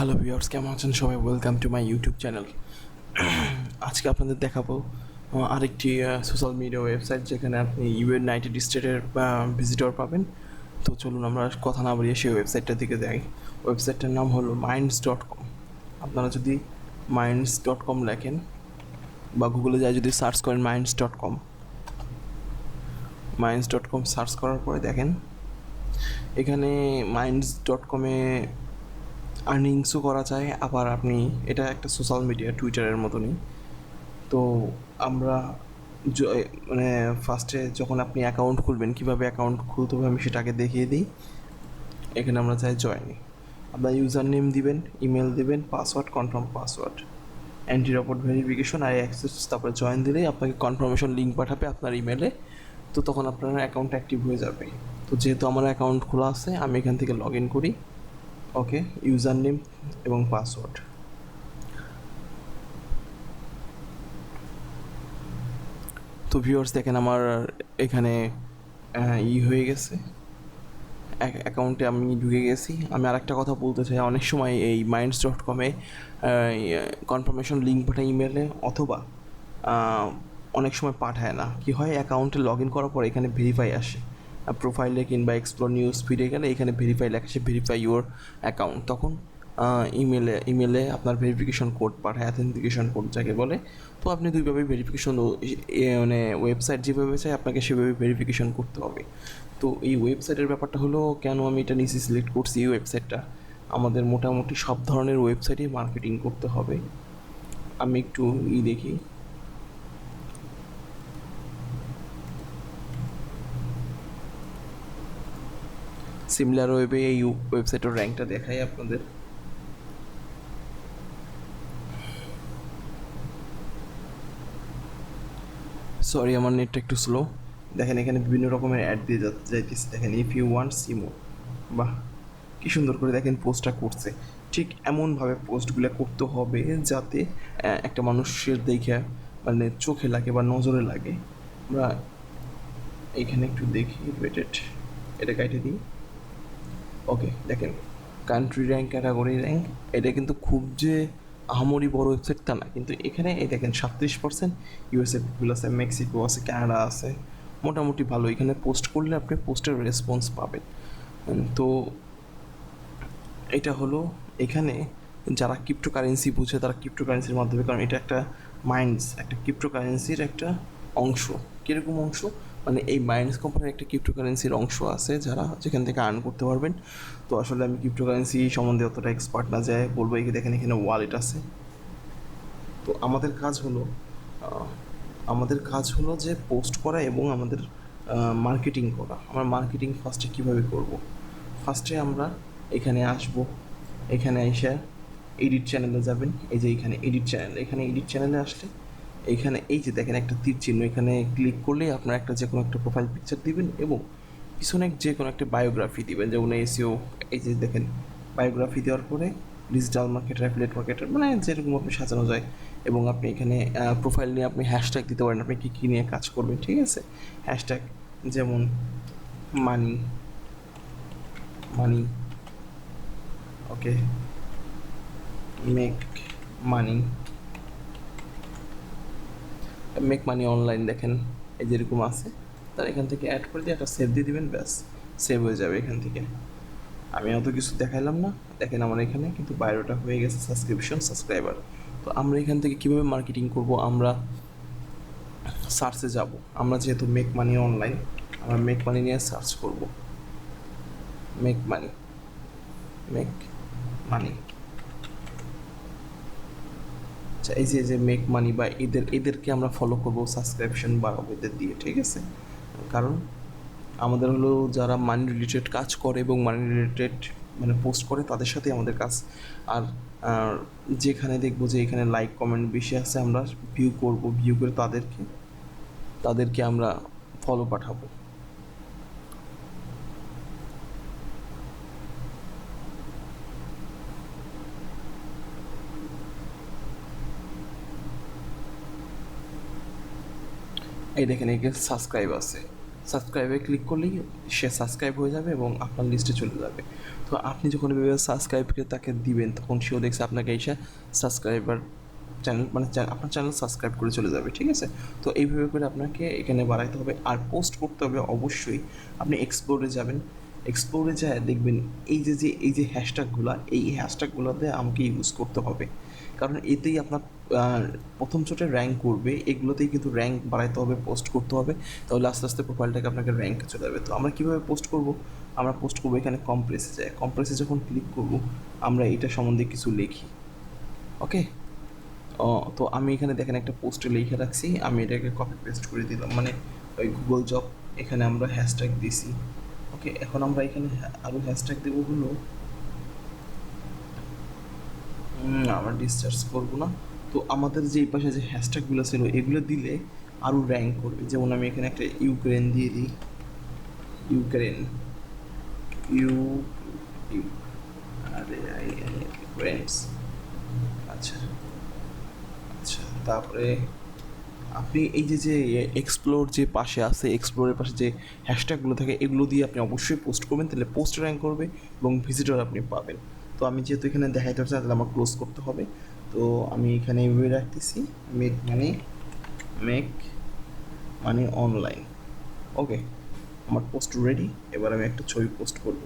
Hello viewers কেমন আছেন সবাই? Welcome to my YouTube channel আজকে আপনাদের দেখাবো আরেকটি সোশ্যাল মিডিয়া ওয়েবসাইট যেখানে আপনি ইউনাইটেড স্টেটের ভিজিটর পাবেন। তো চলুন আমরা কথা না বাড়িয়ে সেই ওয়েবসাইটটার দিকে যাই। ওয়েবসাইটটার নাম হলো মাইন্ডস ডট কম আপনারা যদি মাইন্ডস ডট কম লেখেন, বা গুগলে যায় যদি সার্চ করেন minds dot com minds dot com search করার পরে দেখেন, এখানে মাইন্ডস ডট কমে আর্নিংসও করা যায়, আবার আপনি এটা একটা সোশ্যাল মিডিয়া টুইটারের মতনই। তো আমরা মানে ফার্স্টে যখন আপনি অ্যাকাউন্ট খুলবেন, কীভাবে অ্যাকাউন্ট খুলতে হবে আমি সেটাকে দেখিয়ে দিই। এখানে আমরা চাই জয়েন আপনার ইউজার নেম দিবেন ইমেল দিবেন password confirm password anti robot verification আর অ্যাক্সেস তারপরে জয়েন দিলেই আপনাকে কনফার্মেশন লিঙ্ক পাঠাবে আপনার ইমেলে তো তখন আপনার অ্যাকাউন্ট অ্যাক্টিভ হয়ে যাবে। তো যেহেতু আমার অ্যাকাউন্ট খোলা আছে, আমি এখান থেকে লগ ইন করি। ওকে ইউজার নেম এবং পাসওয়ার্ড। তো ভিউয়ার্স, দেখেন আমার এখানে ই হয়ে গেছে। অ্যাকাউন্টে আমি ঢুকে গেছি। আমি আরেকটা কথা বলতে চাই। অনেক সময় এই মাইন্ডস ডট কমে কনফার্মেশন লিঙ্ক পাঠায় ইমেলে অথবা অনেক সময় পাঠায় না। কি হয়? অ্যাকাউন্টে লগ ইন করার পর এখানে ভেরিফাই আসে। প্রোফাইলে কিংবা এক্সপ্লোর নিউজ ফিডে গেলে এখানে ভেরিফাই লেখা আসে ভেরিফাই ইউর অ্যাকাউন্ট তখন ইমেলে ইমেলে আপনার ভেরিফিকেশন কোড পাঠায় অ্যাথেন্টিকেশন কোড যাকে বলে। তো আপনি দুইভাবে ভেরিফিকেশন মানে ওয়েবসাইট যেভাবে চাই আপনাকে সেভাবে ভেরিফিকেশন করতে হবে। তো এই ওয়েবসাইটের ব্যাপারটা হলো, কেন আমি এটা নিচে সিলেক্ট করছি এই ওয়েবসাইটটা আমাদের মোটামুটি সব ধরনের ওয়েবসাইটে মার্কেটিং করতে হবে। আমি একটু ই দেখি। সিমিলার ওয়েবে এই ওয়েবসাইটের র্যাঙ্কটা দেখাই আপনাদের। সরি আমার নেটটা একটু স্লো দেখেন, এখানে বিভিন্ন রকমের অ্যাড দিয়ে যাইতেছে দেখেন ইফ ইউ ওয়ান্ট সিমো বাহ, কি সুন্দর করে দেখেন পোস্টটা করছে। ঠিক এমনভাবে পোস্টগুলো করতে হবে যাতে একটা মানুষের দেখে মানে চোখে লাগে বা নজরে লাগে। আমরা এইখানে একটু দেখি ওয়েটেড এটা কাইটে দিই। ওকে দেখেন কান্ট্রি র্যাঙ্ক ক্যাটাগরি র্যাঙ্ক এটা কিন্তু খুব যে আহামরি বড় ওয়েবসাইট তা না। কিন্তু এখানে এই দেখেন, সাতত্রিশ পার্সেন্ট ইউএসএ গুলো আছে মেক্সিকো আছে কানাডা আছে, মোটামুটি ভালো। এখানে পোস্ট করলে আপনি পোস্টের রেসপন্স পাবেন। তো এটা হলো এখানে যারা ক্রিপ্টোকারেন্সি বুঝে, তারা ক্রিপ্টোকারেন্সির মাধ্যমে, কারণ এটা একটা মাইন্ডস একটা ক্রিপ্টোকারেন্সির একটা অংশ। কীরকম অংশ? মানে এই মাইন্ডস কোম্পানির একটা ক্রিপ্টোকারেন্সির অংশ আছে যারা যেখান থেকে আর্ন করতে পারবেন। তো আসলে আমি ক্রিপ্টোকারেন্সি সম্বন্ধে অতটা এক্সপার্ট না যায় বলব, এই দেখেন এখানে ওয়ালেট আছে। তো আমাদের কাজ হলো আমাদের কাজ হলো যে পোস্ট করা এবং আমাদের মার্কেটিং করা। আমরা মার্কেটিং ফার্স্টে কীভাবে করব? ফার্স্টে আমরা এখানে আসব, এখানে এসে এডিট চ্যানেলে যাবেন। এই যে এখানে এডিট চ্যানেল এখানে এডিট চ্যানেলে আসলে এইখানে এই যে দেখেন একটা তীর চিহ্ন, এখানে ক্লিক করলে আপনার একটা যে কোনো একটা প্রোফাইল পিকচার দিবেন এবং পিছনে যে কোনো একটা বায়োগ্রাফি দিবেন। যেমন এসিও এই যে দেখেন বায়োগ্রাফি দেওয়ার পরে ডিজিটাল মার্কেটার অ্যাফিলেট মার্কেটার মানে যেরকম আপনি সাজানো যায়। এবং আপনি এখানে প্রোফাইল নিয়ে আপনি হ্যাশট্যাগ দিতে পারেন, আপনি কী কী নিয়ে কাজ করবেন, ঠিক আছে? হ্যাশট্যাগ যেমন money money okay make money make money online দেখেন, এই যেরকম আছে, তার এখান থেকে অ্যাড করে দিয়ে একটা সেভ দিয়ে দিবেন, ব্যাস সেভ হয়ে যাবে এখান থেকে। আমি অত কিছু দেখাইলাম না, দেখেন আমার এখানে কিন্তু বায়োটা হয়ে গেছে সাবস্ক্রিপশন সাবস্ক্রাইবার তো আমরা এখান থেকে কীভাবে মার্কেটিং করব? আমরা সার্চে যাব। আমরা যেহেতু মেক মানি অনলাইন আমরা মেক মানি নিয়ে সার্চ করব। মেক মানি মেক মানি এই যে যে মেক মানি বা এদের, এদেরকে আমরা ফলো করব সাবস্ক্রিপশন বা এদের দিয়ে, ঠিক আছে? কারণ আমাদের হলো যারা মানি রিলেটেড কাজ করে এবং মানি রিলেটেড মানে পোস্ট করে, তাদের সাথে আমাদের কাজ। আর যেখানে দেখব যে এখানে লাইক কমেন্ট বেশি আছে, আমরা ভিউ করব ভিউ করে তাদেরকে তাদেরকে আমরা ফলো পাঠাবো। এই দেখেন এখানে সাবস্ক্রাইব আছে। সাবস্ক্রাইবে ক্লিক করলেই সে সাবস্ক্রাইব হয়ে যাবে এবং আপনার লিস্টে চলে যাবে। তো আপনি যখন এভাবে সাবস্ক্রাইবকে তাকে দিবেন, তখন সেও দেখছে আপনাকে এসে সাবস্ক্রাইবার চ্যানেল মানে আপনার চ্যানেল সাবস্ক্রাইব করে চলে যাবে, ঠিক আছে? তো এইভাবে করে আপনাকে এখানে বাড়াইতে হবে আর পোস্ট করতে হবে অবশ্যই। আপনি এক্সপ্লোরে যাবেন। এক্সপ্লোরে যায়, দেখবেন এই যে যে, এই যে হ্যাশট্যাগুলো এই হ্যাশট্যাগুলোতে আমাকে ইউজ করতে হবে। কারণ এতেই আপনার প্রথম চোটে র্যাঙ্ক করবে, এগুলোতেই কিন্তু র্যাঙ্ক বাড়াইতে হবে পোস্ট করতে হবে। তাহলে আস্তে আস্তে প্রোফাইলটাকে আপনাকে র্যাঙ্কে চলে যাবে। তো আমরা কীভাবে পোস্ট করব? আমরা পোস্ট করব এখানে কম্প্রেসে যায়। কম্প্রেসে যখন ক্লিক করব, আমরা এটা সম্বন্ধে কিছু লিখি। ওকে তো আমি এখানে দেখেন একটা পোস্টে লিখে রাখছি। আমি এটাকে কপি পেস্ট করে দিলাম। মানে ওই গুগল জব এখানে আমরা হ্যাশট্যাগ দিছি। ওকে এখন আমরা এখানে আরও হ্যাশট্যাগ দেবো হলো। আমরা ডিসচার্জ করব না। তো আমাদের যে এই পাশে যে হ্যাশট্যাগুলো ছিল, এগুলো দিলে আরও র্যাঙ্ক করবে। যেমন আমি এখানে একটা ইউক্রেন দিয়ে দিই। ইউক্রেন ইউ আরে ফ্রেন্ডস আচ্ছা আচ্ছা তারপরে আপনি এই যে যে এক্সপ্লোর যে পাশে আছে এক্সপ্লোরের পাশে যে হ্যাশট্যাগুলো থাকে, এগুলো দিয়ে আপনি অবশ্যই পোস্ট করবেন, তাহলে পোস্ট র্যাঙ্ক করবে এবং ভিজিটর আপনি পাবেন। তো আমি যেহেতু এখানে দেখাইতে পারছি তাহলে আমার ক্লোজ করতে হবে। তো আমি এখানে এইভাবে রাখতেছি। মেক মানে মেক মানে অনলাইন ওকে আমার পোস্ট রেডি এবার আমি একটা ছবি পোস্ট করব।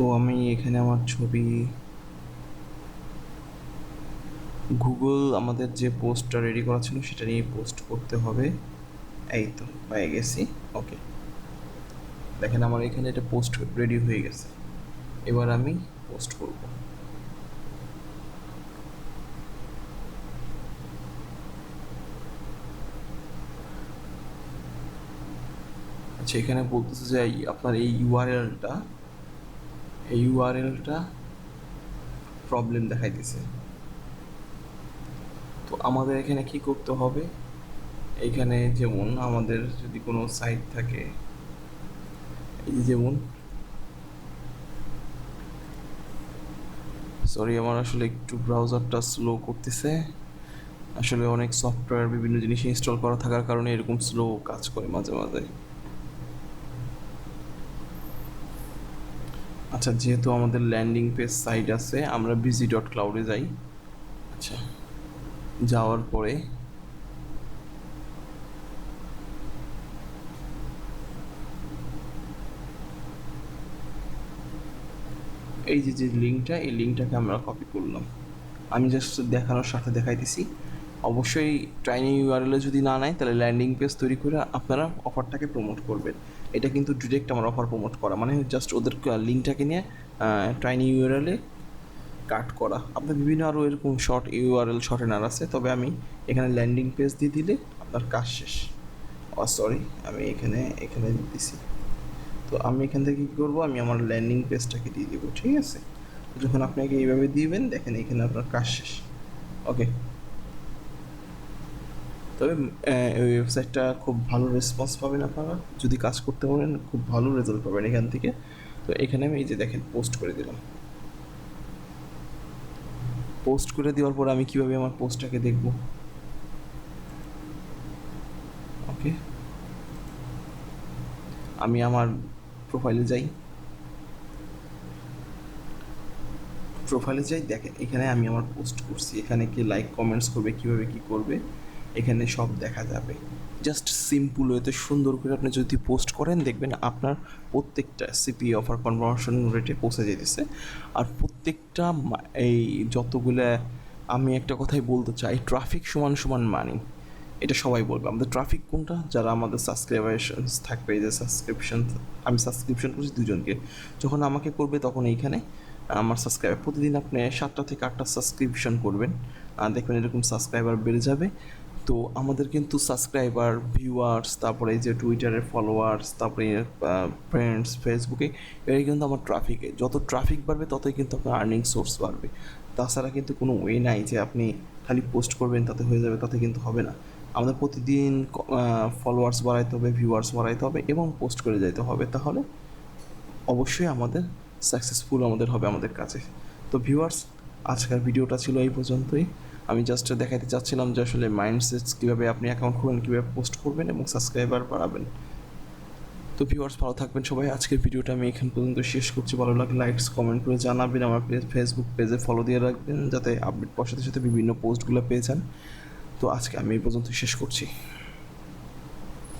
তো আমি এখানে আমার ছবি গুগল আমাদের যে পোস্টটা রেডি করা ছিল সেটা নিয়ে পোস্ট করতে হবে। এই তো পেয়ে গেছি। ওকে দেখেন আমার এখানে এটা পোস্ট রেডি হয়ে গেছে। এবার আমি পোস্ট করব। আচ্ছা এখানে বলতেছে যে আপনার এই ইউআরএলটা এই ইউআরএলটা প্রবলেম দেখাইতেছে। তো আমাদের এখানে কি করতে হবে? এইখানে যেমন আমাদের যদি কোনো সাইট থাকে, এই যে যেমন সরি আমার আসলে একটু ব্রাউজারটা স্লো করতেছে। আসলে অনেক সফটওয়্যার বিভিন্ন জিনিস ইনস্টল করা থাকার কারণে এরকম স্লো কাজ করে মাঝে মাঝে। আচ্ছা যেহেতু আমাদের ল্যান্ডিং পেজ সাইট আছে, আমরা বিজি ডট ক্লাউডে যাই। আচ্ছা যাওয়ার পরে এই যে যে লিঙ্কটা এই লিঙ্কটাকে আমরা কপি করলাম। আমি জাস্ট দেখানোর সাথে দেখাইতেছি। অবশ্যই ট্রাইনিং ইউআরএলে যদি না নেয়, তাহলে ল্যান্ডিং পেজ তৈরি করে আপনারা অফারটাকে প্রমোট করবেন। এটা কিন্তু ডিরেক্ট আমার অফার প্রমোট করা। মানে জাস্ট ওদের লিঙ্কটাকে নিয়ে ট্রাইনিং ইউআরএলে কাট করা। আপনার বিভিন্ন আরও এরকম শর্ট ইউআরএল শর্ট এনার আছে, তবে আমি এখানে ল্যান্ডিং পেজ দিয়ে দিলে আপনার কাজ শেষ। ও সরি আমি এখানে এখানে দিতেছি তো আমি এখান থেকে কী করব? আমি আমার ল্যান্ডিং পেজটাকে দিয়ে দেবো, ঠিক আছে? যখন আপনাকে এইভাবে দিবেন, দেখেন এখানে আপনার কাজ শেষ। ওকে তবে এই ওয়েবসাইটটা খুব ভালো রেসপন্স পাবেন আপনারা। যদি কাজ করতে পারেন খুব ভালো রেজাল্ট পাবেন এখান থেকে। তো এখানে আমি এই যে দেখেন পোস্ট করে দিলাম। পোস্ট করে দেওয়ার পর আমি কীভাবে আমার পোস্টটাকে দেখব? ওকে আমি আমার প্রোফাইলে যাই। প্রোফাইলে যাই, দেখেন, এখানে আমি আমার পোস্ট করছি। এখানে কি লাইক কমেন্টস করবে, কীভাবে কি করবে। এখানে সব দেখা যাবে। জাস্ট সিম্পল ওয়েতে সুন্দর করে আপনি যদি পোস্ট করেন, দেখবেন আপনার প্রত্যেকটা সিপি অফার কনভার্সন রেটে পৌঁছে যেতেছে। আর প্রত্যেকটা এই যতগুলো আমি একটা কথাই বলতে চাই ট্রাফিক সমান সমান মানি এটা সবাই বলবে। আমাদের ট্রাফিক কোনটা? যারা আমাদের সাবস্ক্রাইবার্স থাকবে যে সাবস্ক্রিপশন আমি সাবস্ক্রিপশন করছি দুজনকে। যখন আমাকে করবে তখন এইখানে আমার সাবস্ক্রাইবার প্রতিদিন আপনি সাতটা থেকে আটটা সাবস্ক্রিপশন করবেন। দেখবেন এরকম সাবস্ক্রাইবার বেড়ে যাবে। তো আমাদের কিন্তু সাবস্ক্রাইবার ভিউয়ার্স তারপরে যে টুইটারের ফলোয়ার্স তারপরে ফ্রেন্ডস ফেসবুকে এটাই কিন্তু আমার ট্রাফিকে যত ট্রাফিক বাড়বে, ততই কিন্তু আপনার আর্নিং সোর্স বাড়বে। তাছাড়া কিন্তু কোনো ওয়ে নাই যে আপনি খালি পোস্ট করবেন, তাতে হয়ে যাবে, তাতে কিন্তু হবে না। আমাদের প্রতিদিন ফলোয়ার্স বাড়াইতে হবে ভিউয়ার্স বাড়াইতে হবে এবং পোস্ট করে যাইতে হবে। তাহলে অবশ্যই আমাদের সাকসেসফুল আমাদের হবে আমাদের কাছে। তো ভিউয়ার্স আজকের ভিডিওটা ছিল এই পর্যন্তই। আমি জাস্ট দেখাতে চাচ্ছিলাম যে আসলে মাইন্ডসেট কীভাবে আপনি অ্যাকাউন্ট খুলবেন, কীভাবে পোস্ট করবেন এবং সাবস্ক্রাইবার বাড়াবেন। তো ভিউয়ার্স ভালো থাকবেন সবাই। আজকের ভিডিওটা আমি এখান পর্যন্ত শেষ করছি। ভালো লাগে লাইকস কমেন্ট করে জানাবেন। আমার ফেসবুক পেজে ফলো দিয়ে রাখবেন যাতে আপডেট পাওয়ার সাথে সাথে বিভিন্ন পোস্টগুলো পেয়ে যান। তো আজকে আমি এই পর্যন্ত শেষ করছি।